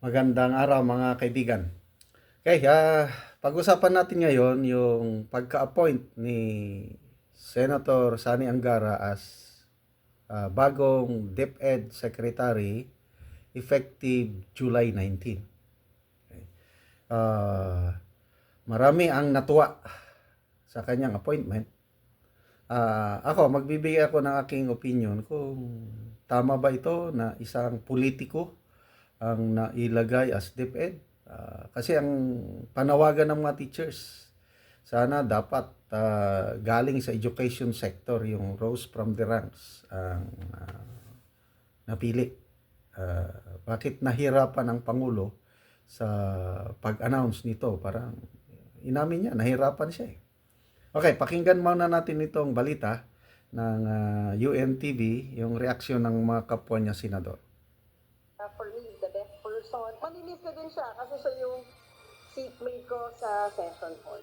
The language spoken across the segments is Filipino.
Magandang araw mga kaibigan. Okay, ah, pag-usapan natin ngayon yung pagka-appoint ni Senator Sani Angara as ah, bagong DepEd Secretary effective July 19. Okay. Ah, marami ang natuwa sa kanyang appointment. Ah, ako, magbibigay ako ng aking opinion kung tama ba ito na isang politiko ang nailagay as DepEd. Ah, kasi ang panawagan ng mga teachers, sana dapat ah, galing sa education sector yung rose from the ranks ang ah, napili. Ah, bakit nahirapan ang Pangulo sa pag-announce nito? Parang inamin niya, nahirapan siya eh. Okay, pakinggan muna natin itong balita ng ah, UNTV, yung reaksyon ng mga kapwa niya senador. uh, for me, the best person. Manilis na din siya kasi siya yung seatmate ko sa session hall.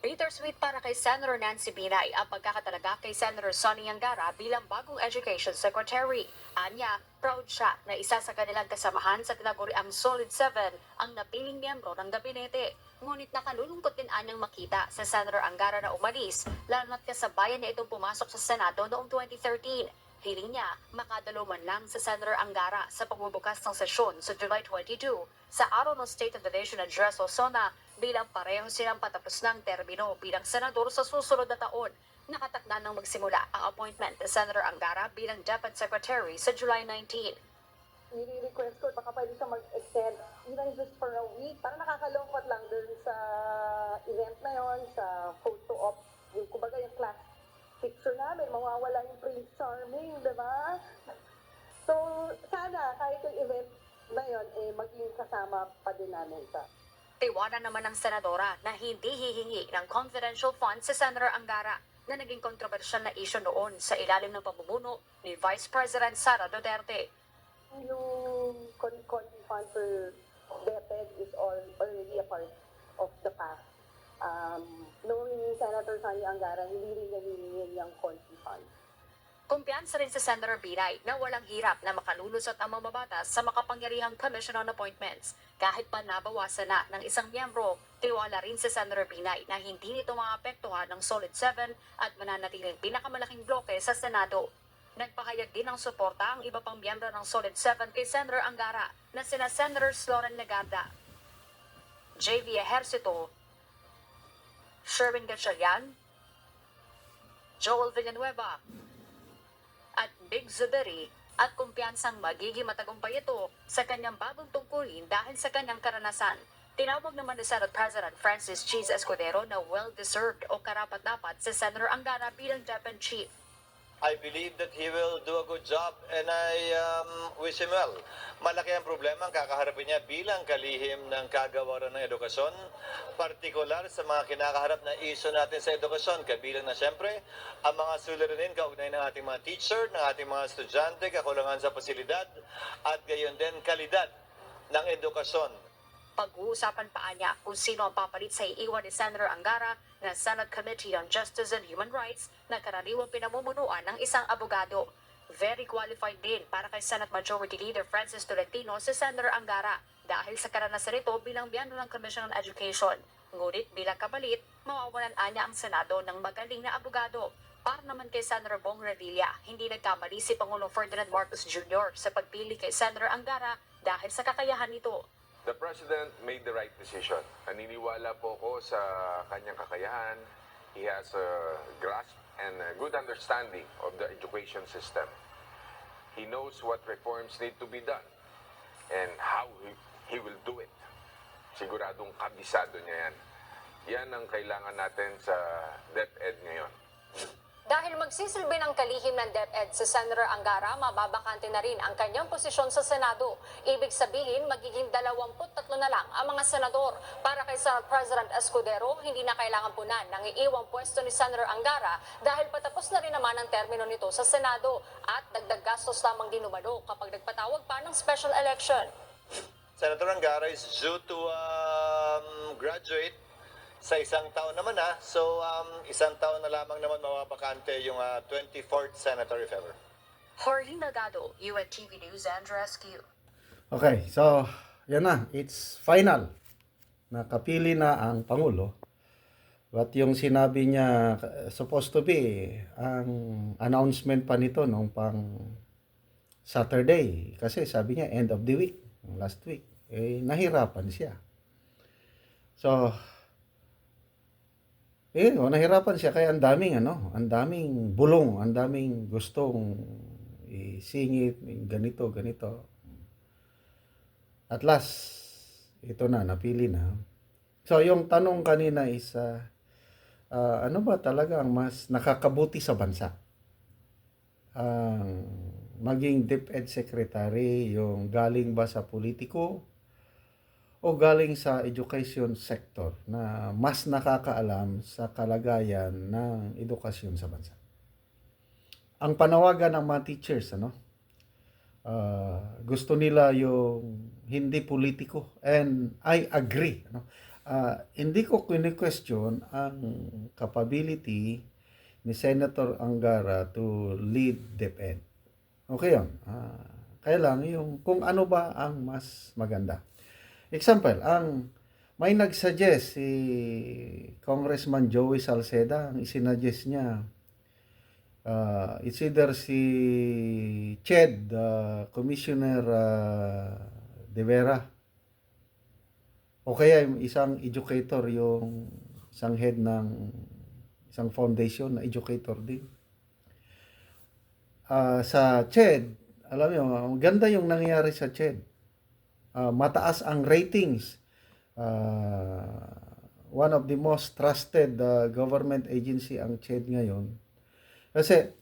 Bittersweet para kay Senator Nancy Binay ang pagkakatalaga kay Senator Sonny Angara bilang bagong Education Secretary. Anya, proud siya na isa sa kanilang kasamahan sa tinaguriang Solid 7 ang napiling miyembro ng gabinete. Ngunit nakalulungkot din anyang makita sa Senator Angara na umalis, lalo na't kasabayan niya itong pumasok sa Senado noong 2013. Hiling niya, makadalo man lang sa Senator Angara sa pagbubukas ng sesyon sa July 22 sa araw ng State of the Nation Address o SONA bilang pareho silang patapos ng termino bilang senador sa susunod na taon. Nakatakda nang magsimula ang appointment ni Senator Angara bilang Deputy Secretary sa July 19. Nire-request ko, baka pwede siya mag-extend even just for a week. Para nakakalungkot lang dun sa event na yon sa photo op, yung kumbaga yung class picture namin, mawawala yung Prince Charming, di ba? So, sana kahit yung event na yon eh, maging kasama pa din namin sa Tiwala naman ng senadora na hindi hihingi ng confidential funds si Senator Angara na naging kontrobersyal na issue noon sa ilalim ng pamumuno ni Vice President Sara Duterte. yung con- conti fund for DepEd is all already a part of the past. Um, knowing Senator Sani Angara, hindi rin niya yung conti fund. Kumpiyansa rin sa Senator Binay na walang hirap na makalulusot ang mamabatas sa makapangyarihang Commission on Appointments. Kahit pa nabawasan na ng isang miyembro, tiwala rin sa Senator Binay na hindi nito maapektuhan ng Solid 7 at mananatiling pinakamalaking bloke sa Senado. Nagpahayag din ng suporta ang iba pang miyembro ng Solid 7 kay Senator Angara na sina Senators Loren Legarda, J.V. Ejercito, Sherwin Gatchalian, Joel Villanueva, at Big Zuberi at kumpiyansang magiging matagumpay ito sa kanyang bagong tungkulin dahil sa kanyang karanasan. Tinawag naman ni Senate President Francis Cheese Escudero na well-deserved o karapat-dapat si Senator Angara bilang Japan Chief. I believe that he will do a good job and I um, wish him well. Malaki ang problema ang kakaharapin niya bilang kalihim ng kagawaran ng edukasyon, partikular sa mga kinakaharap na iso natin sa edukasyon, kabilang na siyempre ang mga suliranin kaugnay ng ating mga teacher, ng ating mga estudyante, kakulangan sa pasilidad, at gayon din kalidad ng edukasyon Pag-uusapan pa niya kung sino ang papalit sa iiwan ni Senator Angara na Senate Committee on Justice and Human Rights na karaniwang pinamumunuan ng isang abogado. Very qualified din para kay Senate Majority Leader Francis Tolentino si Senator Angara dahil sa karanasan nito bilang biyano ng Commission on Education. Ngunit bilang kapalit, mawawalan anya ang Senado ng magaling na abogado. Para naman kay Senator Bong Revilla, hindi nagkamali si Pangulong Ferdinand Marcos Jr. sa pagpili kay Senator Angara dahil sa kakayahan nito. The President made the right decision. Naniniwala po ko sa kanyang kakayahan. He has a grasp and a good understanding of the education system. He knows what reforms need to be done and how he, he will do it. Siguradong kabisado niya yan. Yan ang kailangan natin sa DepEd ngayon. Dahil magsisilbi ng kalihim ng DepEd si Senator Angara, mababakante na rin ang kanyang posisyon sa Senado. Ibig sabihin, magiging 23 na lang ang mga senador. Para kay Senate President Escudero, hindi na kailangan punan ng iiwang pwesto ni Senator Angara dahil patapos na rin naman ang termino nito sa Senado at dagdag gastos lamang din umano kapag nagpatawag pa ng special election. Senator Angara is due to um, graduate sa isang taon naman ha. So, um, isang taon na lamang naman mawabakante yung uh, 24th senator if ever. Jorge Nagado, UNTV News and Rescue. Okay, so yan na, it's final. Nakapili na ang Pangulo. But yung sinabi niya, supposed to be, ang announcement pa nito nung pang Saturday. Kasi sabi niya, end of the week, last week. Eh, nahirapan siya. So, eh, oh, nahirapan siya kaya ang daming ano, ang daming bulong, ang daming gustong isingit, ganito, ganito. At last, ito na, napili na. So, yung tanong kanina is, ah, ah, ano ba talaga ang mas nakakabuti sa bansa? Ang maging DepEd Secretary, yung galing ba sa politiko o galing sa education sector na mas nakakaalam sa kalagayan ng edukasyon sa bansa. Ang panawagan ng mga teachers, ano, ah, gusto nila yung hindi politiko and I agree ano Ah, hindi ko kini-question ang capability ni Senator Angara to lead DepEd. Okay yun. Ah, kaya lang yung kung ano ba ang mas maganda. Example, ang may nag-suggest si Congressman Joey Salceda, ang isinuggest niya uh, it's either si Ched, uh, Commissioner uh, De Vera, o kaya isang educator, yung isang head ng isang foundation na educator din. Ah, sa Ched, alam niyo, ganda yung nangyayari sa Ched. Ah, mataas ang ratings. Ah, one of the most trusted ah, government agency ang Ched ngayon. Kasi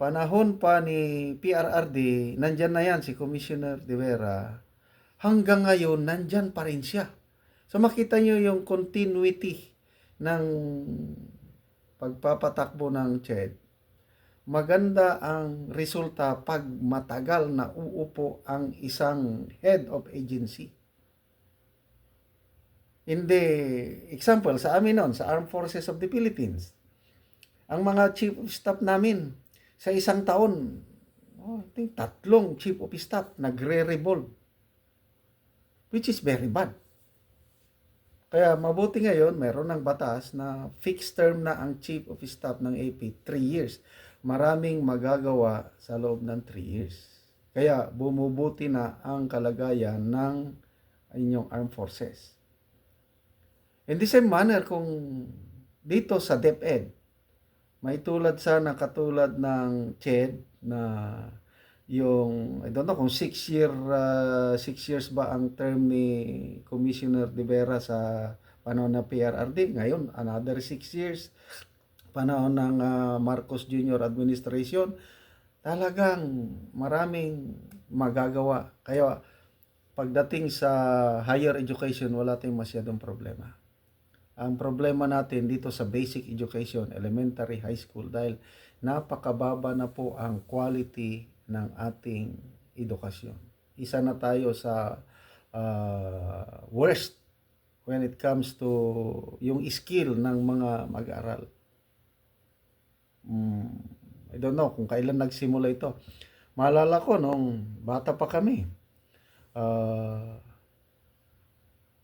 panahon pa ni PRRD, nandyan na yan si Commissioner De Vera. Hanggang ngayon, nandyan pa rin siya. So makita nyo yung continuity ng pagpapatakbo ng CHED. Maganda ang resulta pag matagal na uupo ang isang head of agency. Hindi, example, sa amin noon, sa Armed Forces of the Philippines, ang mga chief of staff namin, sa isang taon, oh, I think tatlong chief of staff nagre-revolve. Which is very bad. Kaya mabuti ngayon, mayroon ng batas na fixed term na ang chief of staff ng AP, 3 years. Maraming magagawa sa loob ng 3 years. Kaya bumubuti na ang kalagayan ng inyong armed forces. In the same manner, kung dito sa DepEd, may tulad sana katulad ng CHED na yung I don't know kung 6 year 6 years ba ang term ni Commissioner De Vera sa panahon ng PRRD ngayon another 6 years panahon ng ah, Marcos Jr. administration talagang maraming magagawa kaya pagdating sa higher education wala tayong masyadong problema ang problema natin dito sa basic education, elementary, high school, dahil napakababa na po ang quality ng ating edukasyon. Isa na tayo sa uh, worst when it comes to yung skill ng mga mag-aaral. Mm, I don't know kung kailan nagsimula ito. Maalala ko nung bata pa kami. Uh,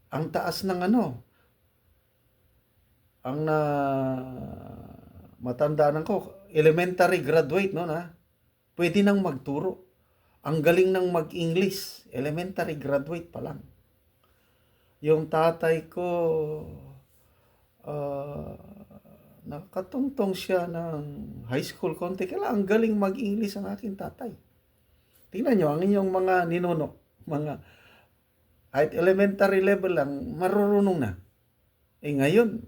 ang taas ng ano, ang na matandaan ko, elementary graduate no na. Pwede nang magturo. Ang galing ng mag-English, elementary graduate pa lang. Yung tatay ko uh, nakatungtong siya ng high school konti. Kaya ang galing mag-English ang aking tatay. Tingnan nyo, ang inyong mga ninuno, mga kahit elementary level lang, marurunong na. Eh ngayon,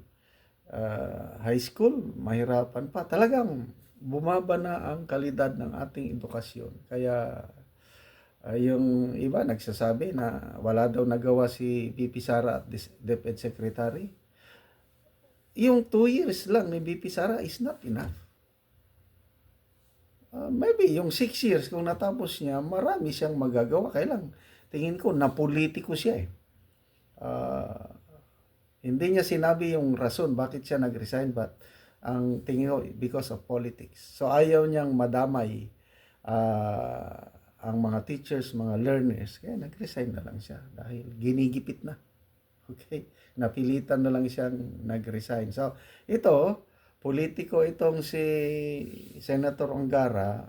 uh, high school, mahirapan pa. Talagang bumaba na ang kalidad ng ating edukasyon. Kaya uh, yung iba nagsasabi na wala daw nagawa si VP Sara at DepEd Secretary. Yung two years lang ni VP Sara is not enough. Uh, maybe yung six years kung natapos niya, marami siyang magagawa. Kaya lang, tingin ko, napolitiko siya eh. Uh, hindi niya sinabi yung rason bakit siya nag-resign but ang tingin ko because of politics. So ayaw niyang madamay uh, ang mga teachers, mga learners, kaya nag-resign na lang siya dahil ginigipit na. Okay? Napilitan na lang siyang nag-resign. So, ito, politiko itong si Senator Ongara,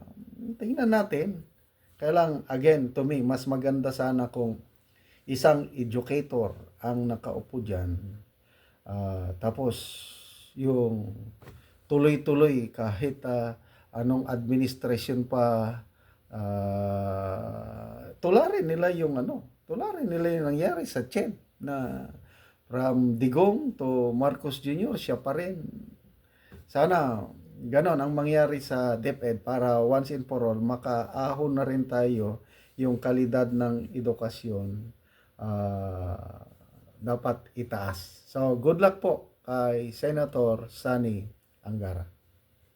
tingnan natin. Kaya lang, again, to me, mas maganda sana kung isang educator ang nakaupo dyan. Ah, tapos, yung tuloy-tuloy kahit ah, anong administration pa ah, tularin nila yung ano, tularin nila yung nangyari sa Chen na from Digong to Marcos Jr. siya pa rin. Sana ganon ang mangyari sa DepEd para once and for all makaahon na rin tayo yung kalidad ng edukasyon ah, dapat itaas. So good luck po kay Senator Sani Angara.